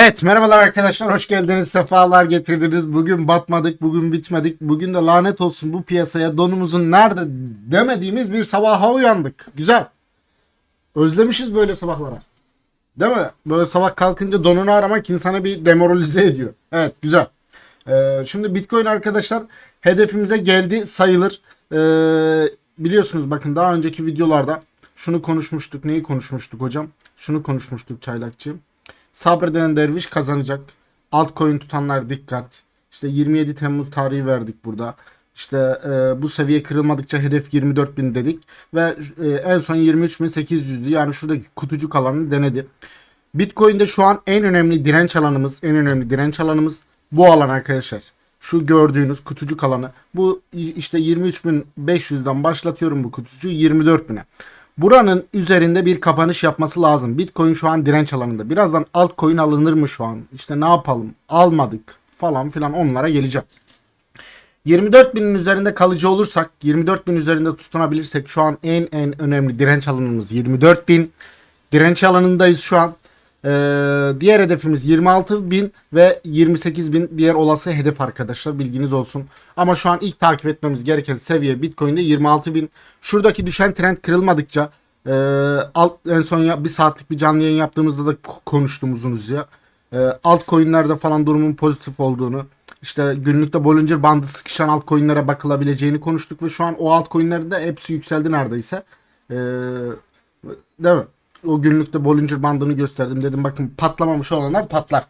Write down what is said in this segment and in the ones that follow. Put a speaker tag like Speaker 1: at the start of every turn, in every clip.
Speaker 1: Evet merhabalar arkadaşlar. Hoş geldiniz. Sefalar getirdiniz. Bugün batmadık bugün bitmedik. Bugün de lanet olsun bu piyasaya. Donumuzun nerede demediğimiz bir sabaha uyandık. Güzel. Özlemişiz böyle sabahlara değil mi? Böyle sabah kalkınca donunu aramak insanı bir demoralize ediyor. Evet güzel. Ee, şimdi bitcoin arkadaşlar hedefimize geldi sayılır. Ee, biliyorsunuz bakın daha önceki videolarda şunu konuşmuştuk. Neyi konuşmuştuk hocam? Şunu konuşmuştuk çaylakçığım Sabreden derviş kazanacak. Altcoin tutanlar dikkat. İşte 27 Temmuz tarihi verdik burada. İşte e, bu seviye kırılmadıkça hedef 24.000 dedik. Ve e, en son 23.800'dü. Yani şuradaki kutucuk alanını denedi. Bitcoin'de şu an en önemli direnç alanımız, en önemli direnç alanımız bu alan arkadaşlar. Şu gördüğünüz kutucuk alanı. Bu işte 23.500'den başlatıyorum bu kutucuğu 24.000'e. Buranın üzerinde bir kapanış yapması lazım. Bitcoin şu an direnç alanında. Birazdan altcoin alınır mı şu an? İşte ne yapalım? Almadık falan filan onlara geleceğim. 24 binin üzerinde kalıcı olursak 24 bin üzerinde tutunabilirsek şu an en en önemli direnç alanımız 24 bin. Direnç alanındayız şu an. Ee, diğer hedefimiz 26 bin ve 28 bin diğer olası hedef arkadaşlar bilginiz olsun. Ama şu an ilk takip etmemiz gereken seviye Bitcoin'de 26 bin. Şuradaki düşen trend kırılmadıkça e, alt, en son ya, bir saatlik bir canlı yayın yaptığımızda da konuştuğumuzunuz ya. E, altcoin'lerde falan durumun pozitif olduğunu işte günlükte Bollinger bandı sıkışan altcoin'lere bakılabileceğini konuştuk ve şu an o altcoin'lerin de hepsi yükseldi neredeyse. E, değil mi? O günlükte Bollinger bandını gösterdim. Dedim bakın patlamamış olanlar patlar.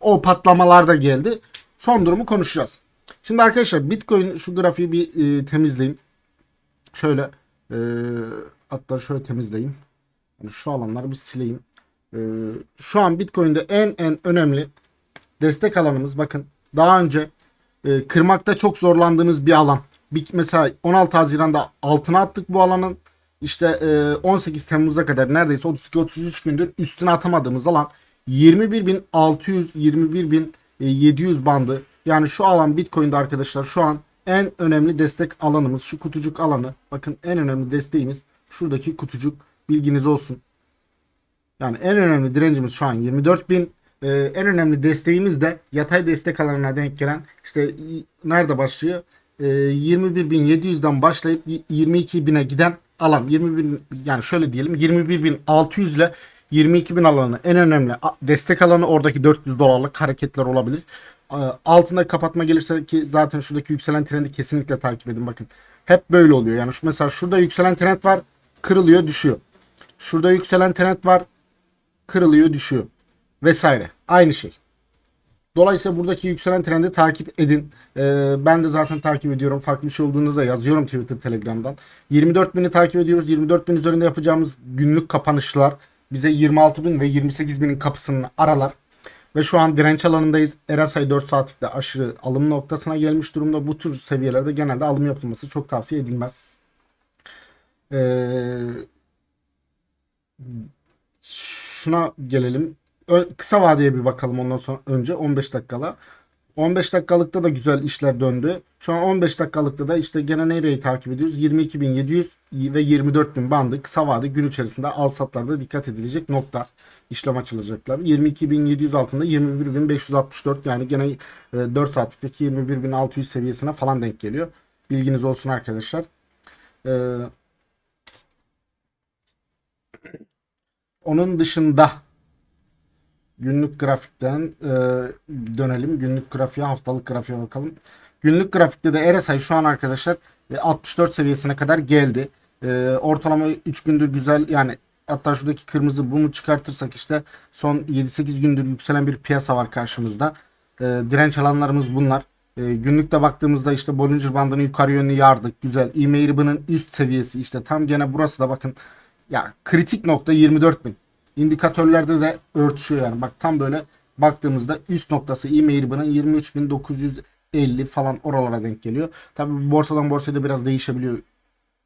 Speaker 1: O patlamalar da geldi. Son durumu konuşacağız. Şimdi arkadaşlar Bitcoin şu grafiği bir e, temizleyeyim. Şöyle e, hatta şöyle temizleyeyim. Yani şu alanları bir sileyim. E, şu an Bitcoin'de en en önemli destek alanımız bakın daha önce e, kırmakta çok zorlandığınız bir alan. Bir, mesela 16 Haziran'da altına attık bu alanın. İşte e, 18 Temmuz'a kadar neredeyse 32-33 gündür üstüne atamadığımız alan 21.600 21.700 bandı. Yani şu alan Bitcoin'de arkadaşlar şu an en önemli destek alanımız şu kutucuk alanı. Bakın en önemli desteğimiz şuradaki kutucuk bilginiz olsun. Yani en önemli direncimiz şu an 24.000. Ee, en önemli desteğimiz de yatay destek alanına denk gelen işte nerede başlıyor? Ee, 21.700'den başlayıp y- 22.000'e giden alan 21 yani şöyle diyelim 21.600 ile 22.000 alanı en önemli destek alanı oradaki 400 dolarlık hareketler olabilir. Altında kapatma gelirse ki zaten şuradaki yükselen trendi kesinlikle takip edin bakın. Hep böyle oluyor. Yani şu mesela şurada yükselen trend var, kırılıyor, düşüyor. Şurada yükselen trend var, kırılıyor, düşüyor vesaire. Aynı şey. Dolayısıyla buradaki yükselen trendi takip edin. Ee, ben de zaten takip ediyorum. Farklı bir şey olduğunda da yazıyorum Twitter, Telegram'dan. 24.000'i takip ediyoruz. 24.000 üzerinde yapacağımız günlük kapanışlar bize 26.000 ve 28.000'in kapısını aralar. Ve şu an direnç alanındayız. RSI 4 saatlikte aşırı alım noktasına gelmiş durumda. Bu tür seviyelerde genelde alım yapılması çok tavsiye edilmez. Ee, şuna gelelim. Kısa vadeye bir bakalım ondan sonra önce 15 dakikala. 15 dakikalıkta da güzel işler döndü. Şu an 15 dakikalıkta da işte gene nereyi takip ediyoruz? 22.700 ve 24.000 bandı kısa vade gün içerisinde al satlarda dikkat edilecek nokta işlem açılacaklar. 22.700 altında 21.564 yani gene e, 4 saatlikteki 21.600 seviyesine falan denk geliyor. Bilginiz olsun arkadaşlar. Ee, onun dışında Günlük grafikten e, dönelim. Günlük grafiğe, haftalık grafiğe bakalım. Günlük grafikte de RSI şu an arkadaşlar e, 64 seviyesine kadar geldi. E, ortalama 3 gündür güzel yani hatta şuradaki kırmızı bunu çıkartırsak işte son 7-8 gündür yükselen bir piyasa var karşımızda. E, direnç alanlarımız bunlar. E, günlükte baktığımızda işte Bollinger bandını yukarı yönlü yardık. Güzel. E-mail ribbon'ın üst seviyesi işte tam gene burası da bakın ya kritik nokta 24.000 indikatörlerde de örtüşüyor yani. Bak tam böyle baktığımızda üst noktası e-mail bunun 23.950 falan oralara denk geliyor. Tabi borsadan borsaya da biraz değişebiliyor.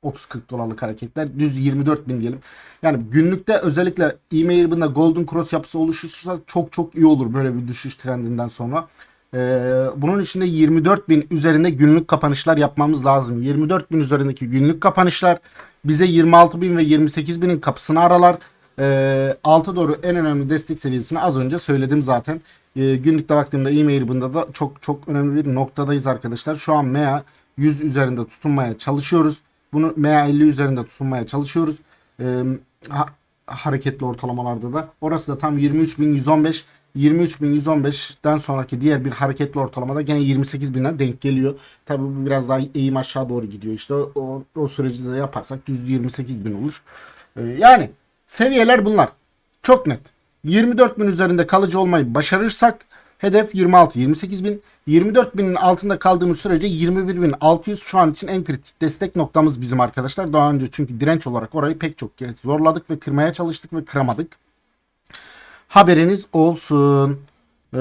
Speaker 1: 30-40 dolarlık hareketler. Düz 24 bin diyelim. Yani günlükte özellikle bunda golden cross yapısı oluşursa çok çok iyi olur böyle bir düşüş trendinden sonra. Ee, bunun içinde 24 bin üzerinde günlük kapanışlar yapmamız lazım. 24 bin üzerindeki günlük kapanışlar bize 26 bin ve 28 binin kapısını aralar. Ee, alta doğru en önemli destek seviyesini az önce söyledim zaten. Ee, günlükte baktığımda e-mail bunda da çok çok önemli bir noktadayız arkadaşlar. Şu an MEA 100 üzerinde tutunmaya çalışıyoruz. Bunu MEA 50 üzerinde tutunmaya çalışıyoruz. Ee, ha- hareketli ortalamalarda da. Orası da tam 23.115. 23.115'ten sonraki diğer bir hareketli ortalamada gene 28.000'e denk geliyor. Tabi bu biraz daha eğim aşağı doğru gidiyor. İşte o, o süreci de yaparsak düz 28.000 olur. Ee, yani seviyeler bunlar. Çok net. 24.000 üzerinde kalıcı olmayı başarırsak hedef 26 28.000. 24.000'in altında kaldığımız sürece 21.600 şu an için en kritik destek noktamız bizim arkadaşlar. Daha önce çünkü direnç olarak orayı pek çok kez zorladık ve kırmaya çalıştık ve kıramadık. Haberiniz olsun. Ee,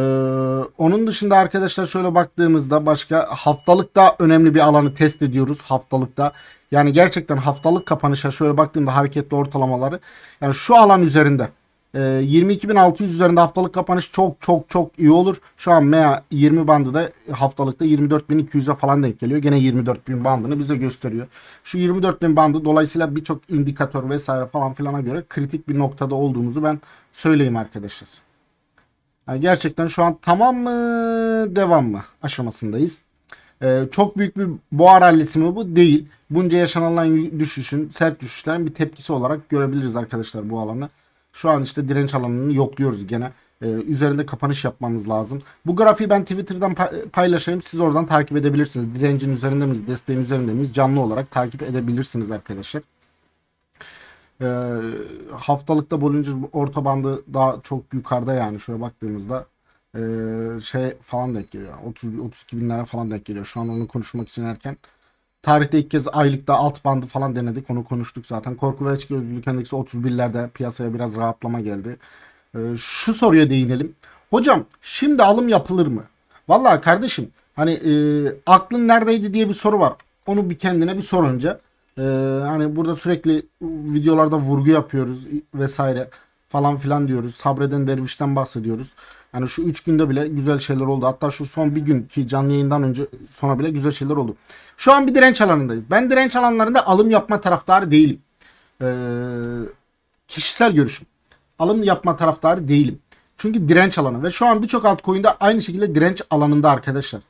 Speaker 1: onun dışında arkadaşlar şöyle baktığımızda başka haftalıkta önemli bir alanı test ediyoruz haftalıkta. Yani gerçekten haftalık kapanışa şöyle baktığımda hareketli ortalamaları yani şu alan üzerinde e, 22.600 üzerinde haftalık kapanış çok çok çok iyi olur. Şu an MEA 20 bandı da haftalıkta 24.200'e falan denk geliyor. Gene 24.000 bandını bize gösteriyor. Şu 24.000 bandı dolayısıyla birçok indikatör vesaire falan filana göre kritik bir noktada olduğumuzu ben söyleyeyim arkadaşlar. Yani gerçekten şu an tamam mı devam mı aşamasındayız. Ee, çok büyük bir boğa rallisi mi bu? Değil. Bunca yaşanılan düşüşün, sert düşüşlerin bir tepkisi olarak görebiliriz arkadaşlar bu alanı. Şu an işte direnç alanını yokluyoruz gene. Ee, üzerinde kapanış yapmamız lazım. Bu grafiği ben Twitter'dan pa- paylaşayım. Siz oradan takip edebilirsiniz. Direncin üzerinde miyiz, desteğin üzerinde miyiz? Canlı olarak takip edebilirsiniz arkadaşlar. Ee, haftalıkta Bollinger orta bandı daha çok yukarıda yani şöyle baktığımızda ee, şey falan denk geliyor. 30 32 binlere falan denk geliyor. Şu an onu konuşmak için erken. Tarihte ilk kez aylıkta alt bandı falan denedik. Onu konuştuk zaten. Korku ve açıkgözlülük endeksi 31'lerde piyasaya biraz rahatlama geldi. Ee, şu soruya değinelim. Hocam şimdi alım yapılır mı? Vallahi kardeşim hani e, aklın neredeydi diye bir soru var. Onu bir kendine bir sor önce. Ee, hani burada sürekli videolarda vurgu yapıyoruz vesaire falan filan diyoruz. Sabreden dervişten bahsediyoruz. Yani şu 3 günde bile güzel şeyler oldu. Hatta şu son bir gün ki canlı yayından önce sonra bile güzel şeyler oldu. Şu an bir direnç alanındayız. Ben direnç alanlarında alım yapma taraftarı değilim. Ee, kişisel görüşüm. Alım yapma taraftarı değilim. Çünkü direnç alanı ve şu an birçok altcoin'de aynı şekilde direnç alanında arkadaşlar.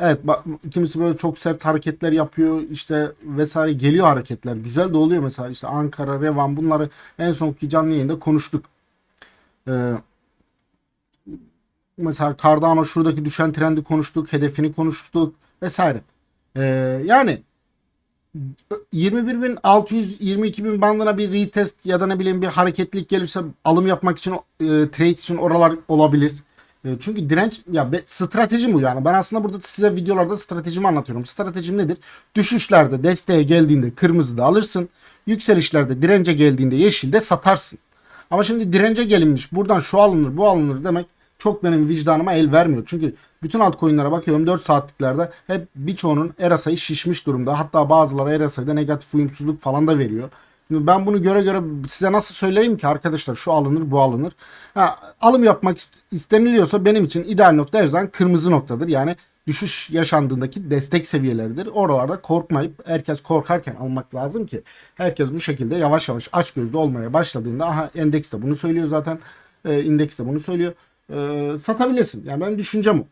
Speaker 1: Evet bak, kimisi böyle çok sert hareketler yapıyor işte vesaire geliyor hareketler. Güzel de oluyor mesela işte Ankara, Revan bunları en sonki canlı yayında konuştuk. Ee, mesela Cardano şuradaki düşen trendi konuştuk, hedefini konuştuk vesaire. Ee, yani 21.600 22.000 bandına bir retest ya da ne bileyim bir hareketlilik gelirse alım yapmak için e, trade için oralar olabilir. E, çünkü direnç ya be, stratejim bu yani. Ben aslında burada size videolarda stratejimi anlatıyorum. Stratejim nedir? Düşüşlerde desteğe geldiğinde kırmızı da alırsın. Yükselişlerde dirence geldiğinde yeşilde satarsın. Ama şimdi dirence gelinmiş buradan şu alınır bu alınır demek çok benim vicdanıma el vermiyor. Çünkü bütün altcoin'lere bakıyorum 4 saatliklerde hep birçoğunun ERASA'yı şişmiş durumda. Hatta bazıları ERASA'da negatif uyumsuzluk falan da veriyor. Ben bunu göre göre size nasıl söyleyeyim ki arkadaşlar şu alınır bu alınır. Ha, alım yapmak isteniliyorsa benim için ideal nokta her zaman kırmızı noktadır. Yani düşüş yaşandığındaki destek seviyeleridir. Oralarda korkmayıp herkes korkarken almak lazım ki herkes bu şekilde yavaş yavaş aç gözlü olmaya başladığında aha endeks de bunu söylüyor zaten. E, indeks de bunu söylüyor. E, satabilirsin. Yani ben düşüncem o.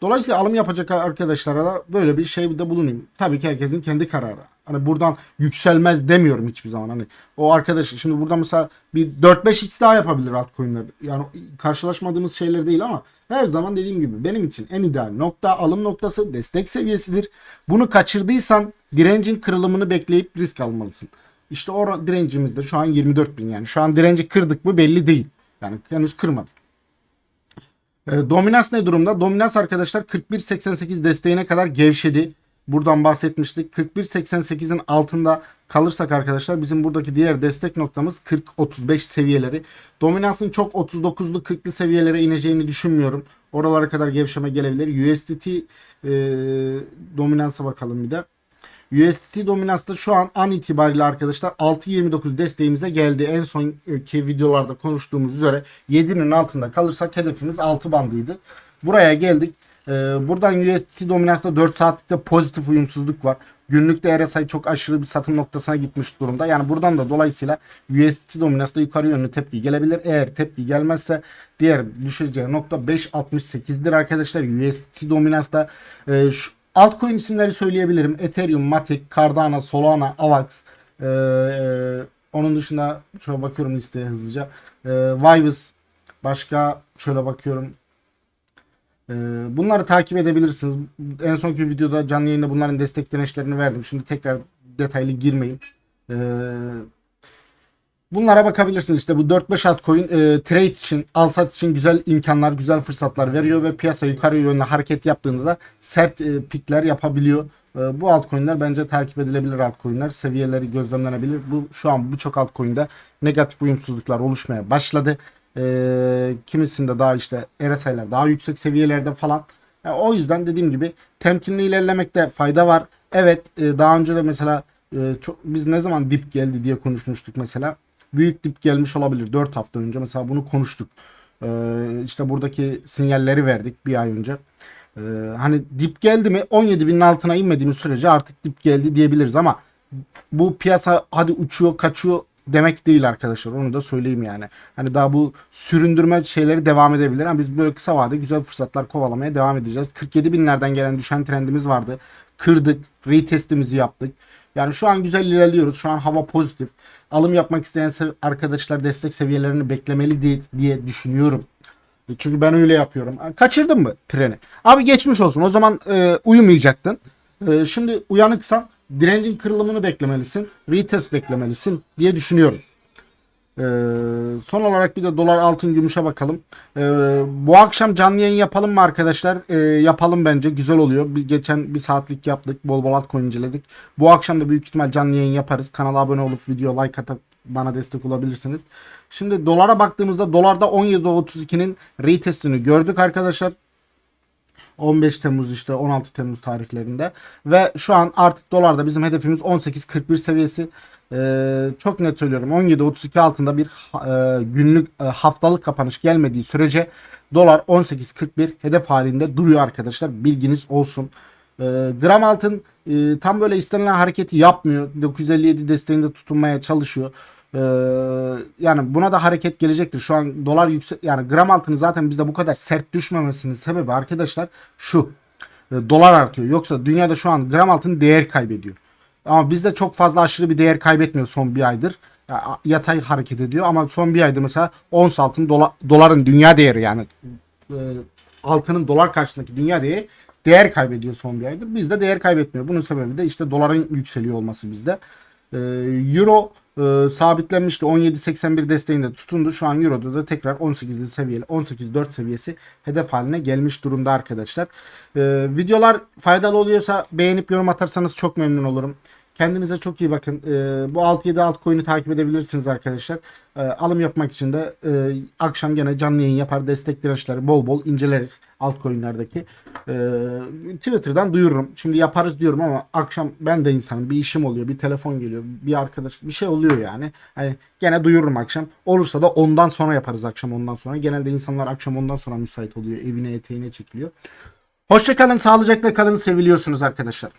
Speaker 1: Dolayısıyla alım yapacak arkadaşlara da böyle bir şey de bulunayım. Tabii ki herkesin kendi kararı. Hani buradan yükselmez demiyorum hiçbir zaman. Hani o arkadaş şimdi burada mesela bir 4-5x daha yapabilir altcoin'ler. Yani karşılaşmadığımız şeyler değil ama her zaman dediğim gibi benim için en ideal nokta alım noktası destek seviyesidir. Bunu kaçırdıysan direncin kırılımını bekleyip risk almalısın. İşte o direncimiz de şu an 24.000 yani. Şu an direnci kırdık mı belli değil. Yani henüz kırmadık. E, dominans ne durumda? Dominans arkadaşlar 41.88 desteğine kadar gevşedi. Buradan bahsetmiştik. 41.88'in altında kalırsak arkadaşlar bizim buradaki diğer destek noktamız 40-35 seviyeleri. Dominansın çok 39'lu 40'lı seviyelere ineceğini düşünmüyorum. Oralara kadar gevşeme gelebilir. USDT e, dominansa bakalım bir de. USDT dominansta şu an an itibariyle arkadaşlar 6.29 desteğimize geldi. En sonki videolarda konuştuğumuz üzere 7'nin altında kalırsak hedefimiz 6 bandıydı. Buraya geldik. Ee, buradan USDT dominansta 4 saatlikte pozitif uyumsuzluk var. Günlükte RSI çok aşırı bir satım noktasına gitmiş durumda. Yani buradan da dolayısıyla USDT dominansda yukarı yönlü tepki gelebilir. Eğer tepki gelmezse diğer düşeceği nokta 5.68'dir arkadaşlar. USDT dominansta e, şu altcoin isimleri söyleyebilirim. Ethereum, Matic, Cardano, Solana, Avax. E, e, onun dışında şöyle bakıyorum listeye hızlıca. E, Vivus, başka şöyle bakıyorum. Ee, Bunları takip edebilirsiniz. En sonki videoda canlı yayında bunların destek dirençlerini verdim. Şimdi tekrar detaylı girmeyeyim. Ee, Bunlara bakabilirsiniz. İşte bu 4-5 altcoin e, trade için, al sat için güzel imkanlar, güzel fırsatlar veriyor ve piyasa yukarı yönlü hareket yaptığında da sert e, pikler yapabiliyor. E, bu altcoin'ler bence takip edilebilir altcoin'ler. Seviyeleri gözlemlenebilir. Bu şu an birçok altcoin'de negatif uyumsuzluklar oluşmaya başladı. E, kimisinde daha işte RSI'ler daha yüksek seviyelerde falan. Yani o yüzden dediğim gibi temkinli ilerlemekte fayda var. Evet e, daha önce de mesela e, çok, biz ne zaman dip geldi diye konuşmuştuk mesela. Büyük dip gelmiş olabilir 4 hafta önce mesela bunu konuştuk. E, işte buradaki sinyalleri verdik bir ay önce. E, hani dip geldi mi 17 binin altına inmediğimiz sürece artık dip geldi diyebiliriz ama bu piyasa hadi uçuyor kaçıyor demek değil arkadaşlar. Onu da söyleyeyim yani. Hani daha bu süründürme şeyleri devam edebilir ama biz böyle kısa vadede güzel fırsatlar kovalamaya devam edeceğiz. 47 binlerden gelen düşen trendimiz vardı. Kırdık. Retestimizi yaptık. Yani şu an güzel ilerliyoruz. Şu an hava pozitif. Alım yapmak isteyen arkadaşlar destek seviyelerini beklemeli diye, diye düşünüyorum. Çünkü ben öyle yapıyorum. Kaçırdın mı treni? Abi geçmiş olsun. O zaman e, uyumayacaktın. E, şimdi uyanıksan direncin kırılımını beklemelisin. Retest beklemelisin diye düşünüyorum. E, son olarak bir de dolar altın gümüşe bakalım. E, bu akşam canlı yayın yapalım mı arkadaşlar? E, yapalım bence. Güzel oluyor. Biz geçen bir saatlik yaptık. Bol bol altcoin inceledik. Bu akşam da büyük ihtimal canlı yayın yaparız. Kanala abone olup video like atıp bana destek olabilirsiniz. Şimdi dolara baktığımızda dolarda 17.32'nin retestini gördük arkadaşlar. 15 Temmuz işte 16 Temmuz tarihlerinde ve şu an artık dolarda bizim hedefimiz 18.41 seviyesi. Ee, çok net söylüyorum 17.32 altında bir e, günlük e, haftalık kapanış gelmediği sürece dolar 18.41 hedef halinde duruyor arkadaşlar bilginiz olsun. Ee, gram altın e, tam böyle istenilen hareketi yapmıyor 957 desteğinde tutunmaya çalışıyor. Ee, yani buna da hareket gelecektir. Şu an dolar yüksek yani gram altını zaten bizde bu kadar sert düşmemesinin sebebi arkadaşlar şu. E, dolar artıyor. Yoksa dünyada şu an gram altın değer kaybediyor. Ama bizde çok fazla aşırı bir değer kaybetmiyor son bir aydır. Ya, yatay hareket ediyor ama son bir aydır mesela ons altın dola, doların dünya değeri yani e, altının dolar karşısındaki dünya değeri değer kaybediyor son bir aydır. Bizde değer kaybetmiyor. Bunun sebebi de işte doların yükseliyor olması bizde. Ee, Euro e, sabitlenmişti. 17.81 desteğinde tutundu. Şu an Euro'da da tekrar 18'li seviyeli 18.4 seviyesi hedef haline gelmiş durumda arkadaşlar. Ee, videolar faydalı oluyorsa beğenip yorum atarsanız çok memnun olurum. Kendinize çok iyi bakın. Ee, bu 6-7 altcoin'i takip edebilirsiniz arkadaşlar. Ee, alım yapmak için de e, akşam gene canlı yayın yapar. Destek dirençleri bol bol inceleriz altcoin'lerdeki. Ee, Twitter'dan duyururum. Şimdi yaparız diyorum ama akşam ben de insanım. Bir işim oluyor. Bir telefon geliyor. Bir arkadaş bir şey oluyor yani. Hani gene duyururum akşam. Olursa da ondan sonra yaparız akşam ondan sonra. Genelde insanlar akşam ondan sonra müsait oluyor. Evine eteğine çekiliyor. Hoşçakalın. Sağlıcakla kalın. Seviliyorsunuz arkadaşlar.